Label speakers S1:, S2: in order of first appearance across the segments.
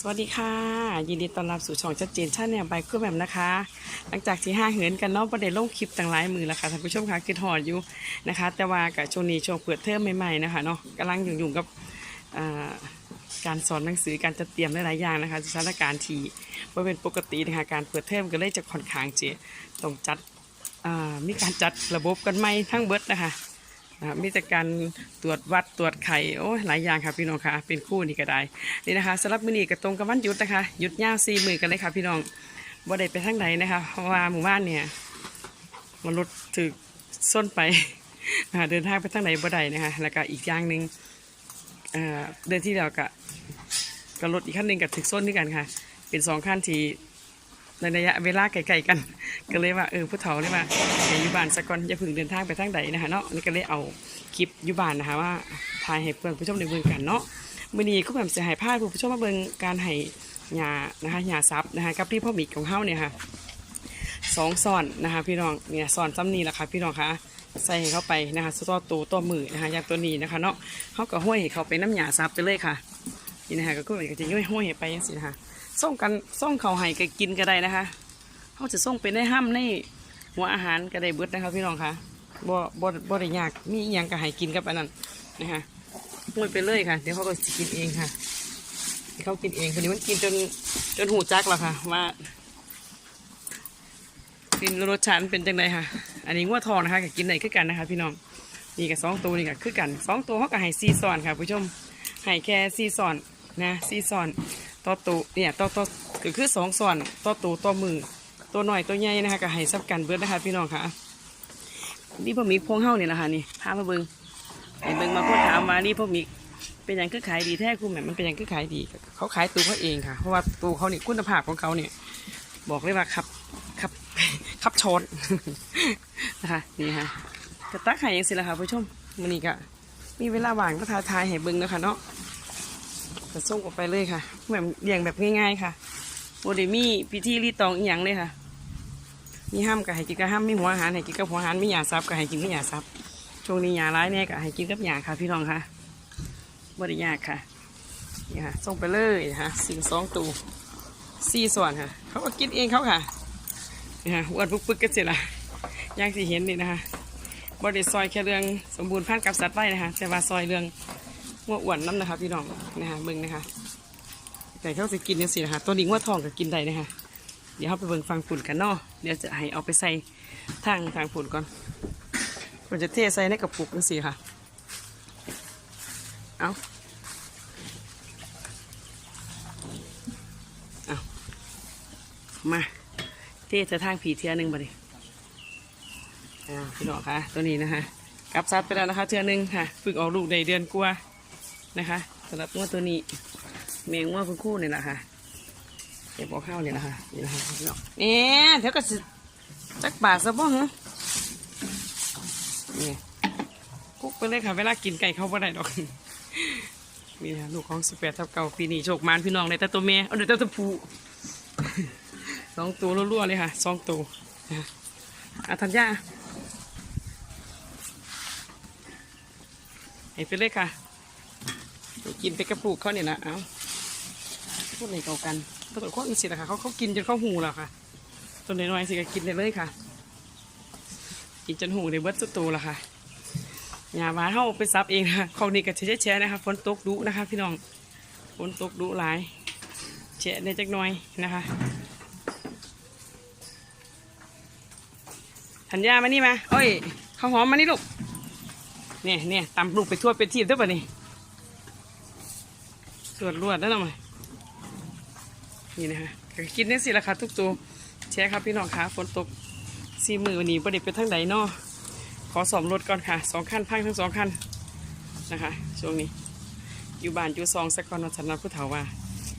S1: สวัสดีค่ะ ยินดีต้อนรับสู่ช่องชัดเจนชาแนลใบก็แบบนะคะ หลังจากที่ห้าเหินกันเนาะประเด็นลงคลิปต่างหลายมือแล้วค่ะท่านผู้ชมคะคือถอดอยู่นะคะ แต่ว่ากับช่วงนี้ช่วงเปิดเทอมใหม่ๆนะคะเนาะกำลังยุ่งๆกับการสอนหนังสือการจัดเตรียมหลายๆอย่างนะคะสถานการณ์ที่ว่าเป็นปกตินะคะการเปิดเทอมก็เลยจะค่อนข้างเจต้องจัดมีการจัดระบบกันใหม่ทั้งเบิดนะคะ นะมีแต่การตรวจวัดตรวจไข่โอ้ยหลายอย่างค่ะพี่น้องค่ะ เป็นคู่นี่ก็ได้นี่นะคะสำหรับมือนี้ก็ตรงกับวันหยุดนะคะหยุดยาวสี่มือกันเลยค่ะ พี่น้องบ่ได้ไปทางไหนนะคะเพราะว่าหมู่บ้านเนี่ยมันรถถึกส้นไปนะะเดินทางไปทางไหนบ่ได้นะคะแล้วก็อีกอย่างหนึ่งเดือนที่แล้วก็ก็รถอีกคันหนึ่งกับถึกส้นด้วยกันค่ะ เป็นสองคันที่ ในระยะเวลาไกลๆกัน ก็เลยว่าเออผู้เฒ่าเลยว่าให้อยู่บ้านสักก่อนอย่าพึ่งเดินทางไปทางใดนะคะเนาะนี่ก็เลยเอาคลิปอยู่บ้านนะคะว่าถ่ายให้เพื่อนผู้ชมได้เบิ่งกันเนาะมื้อนี้ก็แบบเสิให้พลาดผู้ชมมาเบิ่งการให้หญ้านะคะหญ้าซับนะคะกับที่พ่อหมีของเฮาเนี่ยค่ะสองซ่อนนะคะพี่น้องเนี่ยซ่อนซ้ำนี้แหละค่ะพี่น้องคะใส่ให้เข้าไปนะคะตัวตัวตัวมือนะคะอย่างตัวนี้นะคะเนาะเฮาก็ห้อยเขาไปน้ำหญ้าซับไปเลยค่ะนี่นะคะก็คือก็จะห้อยห้อยให้ไปจังซี่นะคะ ส่งกันส่งเขาให้ก็กินก็ได้นะคะเขาจะส่งไปในห้ำในหัวอาหารก็ได้เบิดนะคะพี่น้องคะบ่บ่บ่ได้ยากมีอหยังก็ให้กินกับอันนั้นนะคะมุยไปเลยค่ะ เดี๋ยวเขาก็จะกินเองค่ะเขากินเองคนนี้มันกินจนจนหูจักแล้วค่ะ ว่ากินรสชาติมันเป็นจังไดค่ะ อันนี้งัวทองนะคะก็กินได้คือกันนะคะ พี่น้องนี่กับสองตัวนี่ก็คือกันสองตัวเขาก็ให้ซีซอนค่ะผู้ชมให้แค่ซีซอนนะซีซอน ต่อตัวเนี่ยต่อต่อก็คือสองส่วนต่อตัวต่อมือตัวหน่อยตัวใหญ่นะคะก็ให้ซับกันเบิดนะคะพี่น้องค่ะนี่พ่อมีพวงเฮ้าเนี่ยนะคะนี่พามาเบิงให้เบิงมาพูดถามมานี่พ่อมีเป็นอย่างคือขายดีแท้คุณแม่มันเป็นอย่างคือขายดีเขาขายตัวเขาเองค่ะ เพราะว่าตัวเขาเนี่ยคุณภาพของเขาเนี่ย บอกเลยว่าขับขับขับชนนะคะนี่ค่ะกระตักไข่ยังสิละค่ะผู้ชมมันนี่ก็มีเวลาว่างก็ทาทายให้เบิงนะคะเนาะ จะส่งออกไปเลยค่ะแบบเลี้ยงแบบง่าย ๆ ค่ะโมเดมีพิธีรีตองอีหยังเลยค่ะมีห้ามกับให้กินกับห้ามมีหัวอาหารให้กินกับหัวอาหารมีหยาซับกับให้กินมีหยาซับช่วงนี้หยาร้ายแน่กับให้กินกับหยาค่ะ พี่น้องค่ะบริยากค่ะนี่ค่ะส่งไปเลยค่ะสิ่งสองตูสี่ส่วนค่ะ เขาก็กินเองเขาค่ะนี่ค่ะอ้วนปุ๊กๆกันเสร็จละอย่างที่เห็นนี่นะคะบริซอยแค่เรื่องสมบูรณ์พันกับสัตว์ไร่นะคะแต่ว่าซอยเรื่อง งัวอ้วนน้ำนะคะพี่น้องนะคะเบิ่งนะคะแต่เขาจะกินยังสินะคะตัวนี้งัวทองก็กินได้นะคะเดี๋ยวเขาไปเบิ่งฟังฝุ่นกันเนาะเดี๋ยวจะให้เอาไปใส่ทางทางฝุ่นก่อนเราจะเทใส่ในกระปุกจังสิค่ะเอาเอามาเทใส่ทางผีเทียหนึ่งบ่ดิพี่น้องคะตัวนี้นะคะกลับซัดไปแล้วนะคะเทือหนึ่งค่ะฝึกออกลูกในเดือนกว่า นะคะสำหรับงวดตัวนี้เมงว่าคุณคู่นี่แหละค่ะเก็บเอาข้าวนี่แหละคะนี่นะคะพี่น้องเนี่ยเดี๋ยวก็สิจักบาทซะบ้างเหรอนี่คุกไปเลยค่ะเวลากินไก่เขาบ่ได้ดอกนี่นะลูกของสิบแปดทับเก่าปีนี้โชคมานพี่น้องเลยแต่ตัวเมียเอาเดี๋ยวแต่ตัวผู้สองตัวรัวๆเลยค่ะสองตัวนะอาทัญญาให้ไปเลยค่ะ กินไปกระปุกเขาเนี่ยนะเอาพวกไหนเก่ากันปรากฏคนสิละค่ะเขาเขากินจนเขาหูแล้วค่ะตัวน้อยๆสิก็กินได้เลยค่ะ กินจนหูในเบิร์ตสตัวละค่ะอย่ามาเข้าไปซับเองนะคะเขานี่ก็แช่ๆนะคะฝนตกดุนะคะ พี่น้องฝนตกดุหลายแฉะในจักน่อยนะคะธัญญามานี่มาเอ้ยข้าวหอมมานี่ลูกเนี่ยเนี่ยตำลูกไปทั่วไปทีบด้วยป่ะนี่ ตรวจรวดได้หน่อยนี่นะคะก็กินได้สิละค่ะทุกตัวแช่ครับพี่น้องคะฝนตกสีมือวันนี้ประเด็ไปทางไหนเนาะขอสอมรถก่อนค่ะสองขั้นพังทั้งสองขั้นนะคะช่วงนี้ อยู่บ้านอยู่ซองสักก่อนวันสันนัผู้เฒ่าว่า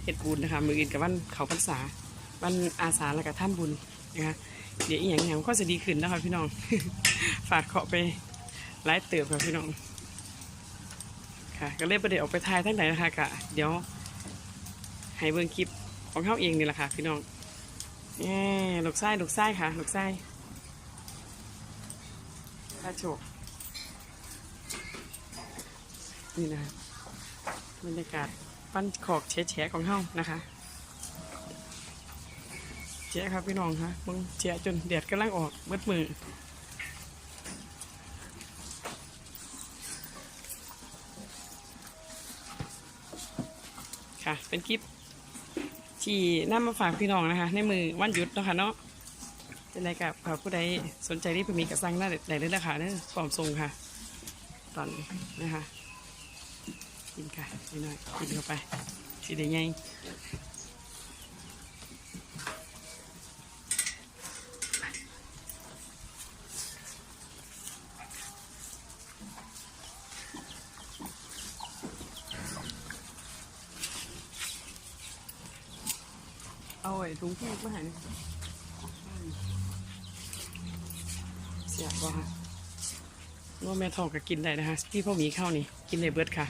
S1: เฮ็ดบุญนะคะ มืออื่นกับวันเขาพรรษาวันอาสาแล้วก็ท่าบุญนะคะเดี๋ยวอีกอย่างอย่างก็จะดีขึ้นนะคะพี่น้องฝากเคาะไปไลฟ์เติบค่ะพี่น้อง ค่ะ ก็เลยประเดี๋ยวออกไปถ่ายทั้งไหนนะคะกะเดี๋ยวให้เบิ่งคลิปของเขาเองนี่แหละค่ะ พี่น้องแง่ลูกไส้ลูกไส้ค่ะลูกไส้ตาโฉกนี่นะคะบรรยากาศปั้นขอกแฉะของเฮานะคะแฉะครับพี่น้องคะมึงแฉะจนแดดกำลังออกเบิดมือ ค่ะ เป็นคลิปที่นำมาฝากพี่น้องนะคะ ในมือวันหยุดเนาะคะเนาะเป็นไรกับผู้ใดสนใจที่พมีกระซังหน้าไหนเลยราคาเนี่ยพร้อมทรงค่ะ ตอนนะคะกินค่ะนิดหน่อยกินเข้าไปสีแดงไง เอาไอ้ถุงแค่มาใหนเสียบบ่ค่ะว่าแม่ทองก็กินได้นะคะพี่พ่อหมีข้าวนี่ กินได้เบิดค่ะ